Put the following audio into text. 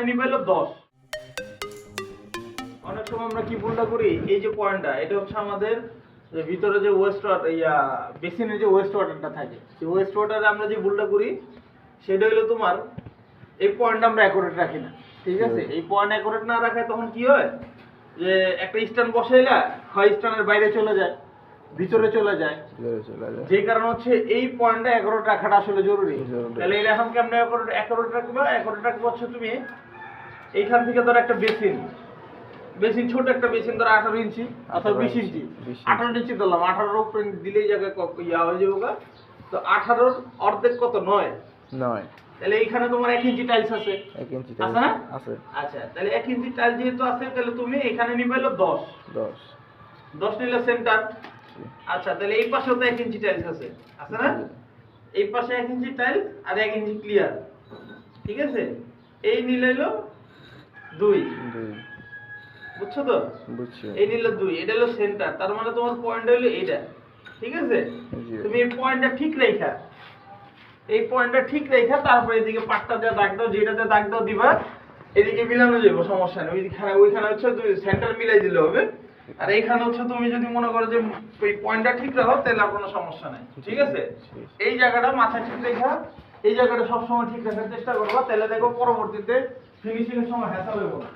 এখানে নিবে হলো দশ। অনেক সময় আমরা কি ভুলটা করি? এই যে পয়েন্টটা এটা হচ্ছে আমাদের ভিতরে যে ওয়েস্ট ওয়াটার ইয়া বেসিনের যে ওয়েস্ট ওয়াটারটা থাকে সেই ওয়েস্ট ওয়াটারে আমরা যে ভুলটা করি সেটা হলো তোমার এই পয়েন্ট আমরা অ্যাকুরেট রাখি না ঠিক আছে? এই পয়েন্ট অ্যাকুরেট না রাখায় তখন কি হয়? যে একটা স্ট্যান্ড বসাইলা হয় স্ট্যান্ডের বাইরে চলে যায় ভিতরে চলে যায়। যে কারণ হচ্ছে এই পয়েন্টটা অ্যাকুরেট রাখাটা আসলে জরুরি। তাহলে এটা এখন কেমন অ্যাকুরেট অ্যাকুরেট রাখবা? অ্যাকুরেট রাখবা হচ্ছে তুমি এইখান থেকে ধর একটা বেসিন। বেসিন ছোট একটা বেসিন ধর আঠারো ইঞ্চি অথবা 18 বিশ ইঞ্চি, ইঞ্চি। 20 ইঞ্চি। আঠারো ইঞ্চি ধরলাম আঠারোর উপরে দিলেই জায়গায় ইয়া হয়ে যাব তো আঠারোর অর্ধেক কত? নয়। নয়। তাহলে এইখানে তোমার এক ইঞ্চি টাইলস আছে। এক ইঞ্চি আছে না? আছে। আচ্ছা তাহলে এক ইঞ্চি টাইলস যেহেতু আছে তাহলে তুমি এখানে নিবে হলো দশ। দশ। দশ নিলে সেন্টার আচ্ছা তাহলে এই পাশেও তো এক ইঞ্চি টাইলস আছে। আছে না? এই পাশে এক ইঞ্চি টাইলস আর এক ইঞ্চি ক্লিয়ার ঠিক আছে? এই নিলে হলো দুই। বুঝছ তো? বুঝছি। এই নিল দুই এটা হলো সেন্টার তার মানে তোমার পয়েন্ট হলো এইটা। ঠিক আছে? তুমি এই পয়েন্টটা ঠিক রেখা। এই পয়েন্টটা ঠিক রেখা তারপরে এদিকে পাটটা দিয়ে দাগ দাও যেটাতে দাগ দাও দিবা এদিকে মিলানো যাবে সমস্যা নেই। ওইখানে ওইখানে হচ্ছে তুমি সেন্টার মিলাই দিলে হবে। আর এইখানে হচ্ছে তুমি যদি মনে করো যে ওই পয়েন্টটা ঠিক রাখো তাহলে আর কোনো সমস্যা নাই। ঠিক আছে? এই জায়গাটা মাথায় ঠিক রেখা। এই জায়গাটা সবসময় ঠিক রাখার চেষ্টা করবা তাহলে দেখো পরবর্তীতে ফিনিশিং এর সময় হ্যাঁ হবে না।